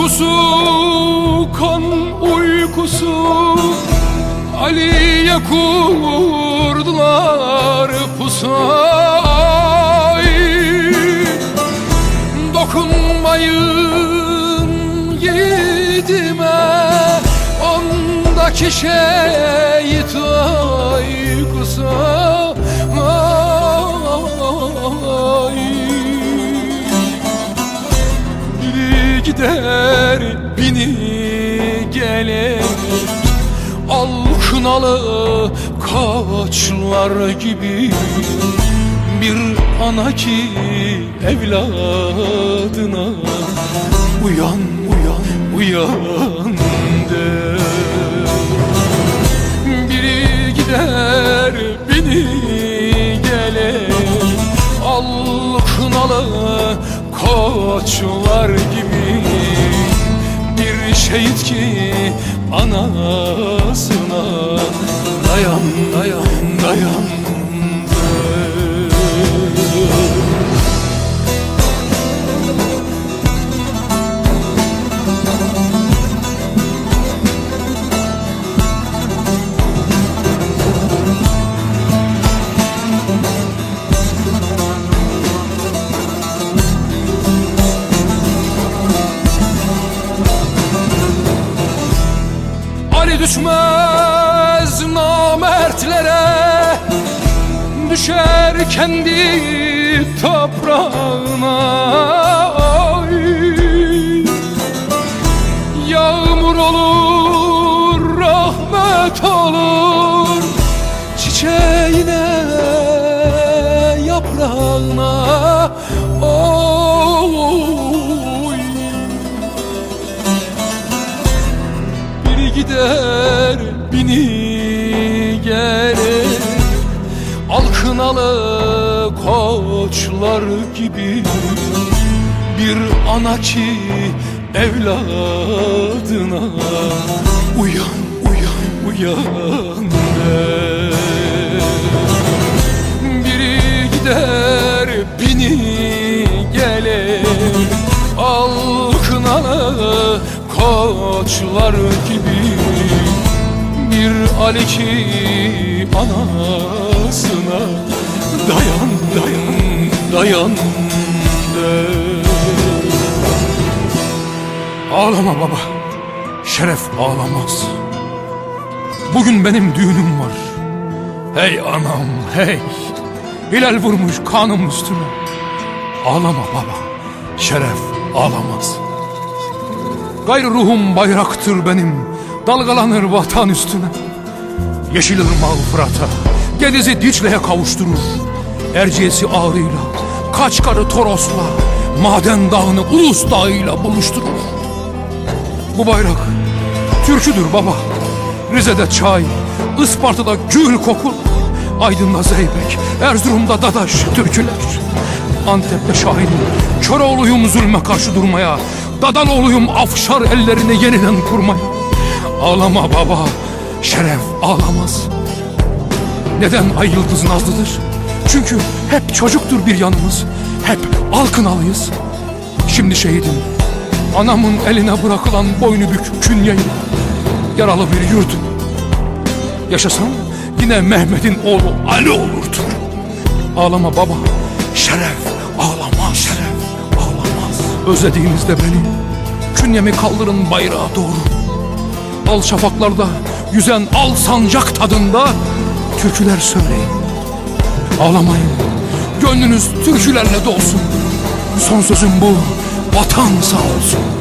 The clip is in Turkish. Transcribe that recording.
uykusu, kan uykusu. Ali'ye kurdular pusay Dokunmayın yiğidime Ondaki şehit gider bini gelir Al kınalı kaçlar gibi. Bir ana ki evladına Uyan uyan uyan der biri gider biri gelir Al kınalı koçlar gibi şehit ki anasına. Dayan dayan dayan düşmez namertlere Düşer kendi toprağına Ay. Yağmur olur, Alkınalı koçlar gibi Bir ana ki evladına Uyan uyan uyan der biri gider bini gelir Al kınalı koçlar gibi Bir Ali ki anasına Dayan dayan dayan der Ağlama baba. Şeref ağlamaz. Bugün benim düğünüm var. Hey anam hey. Hilal vurmuş kanım üstüme. Ağlama baba. Şeref ağlamaz. Gayrı ruhum bayraktır benim. Dalgalanır vatan üstüne. Yeşil ırmağı Fırat'a, Gediz'i Dicle'ye kavuşturur. Erciyes'i Ağrı'yla, Kaçkar'ı Toros'la, Maden Dağı'nı Ulus Dağı'yla buluşturur. Bu bayrak türküdür baba. Rize'de çay, Isparta'da gül kokur. Aydın'da zeybek, Erzurum'da dadaş türküler. Antep'te şahin, Köroğlu'yum zulme karşı durmaya. Dadaloğlu'yum afşar ellerini yeniden kurmaya. Ağlama baba, şeref ağlamaz. Neden ay yıldız nazlıdır? Çünkü hep çocuktur bir yanımız. Hep alkınalıyız. Şimdi şehidim. Anamın eline bırakılan boynu bük künyeyle. Yaralı bir yurdum. Yaşasam yine Mehmet'in oğlu Ali olurdu. Ağlama baba. Şeref ağlamaz. Şeref ağlamaz. Özlediğinizde beni. Künyemi kaldırın bayrağa doğru. Al şafaklarda yüzen al sancak tadında türküler söyleyin. Ağlamayın. Gönlünüz türkülerle dolsun. Son sözüm bu. Vatan sağ olsun.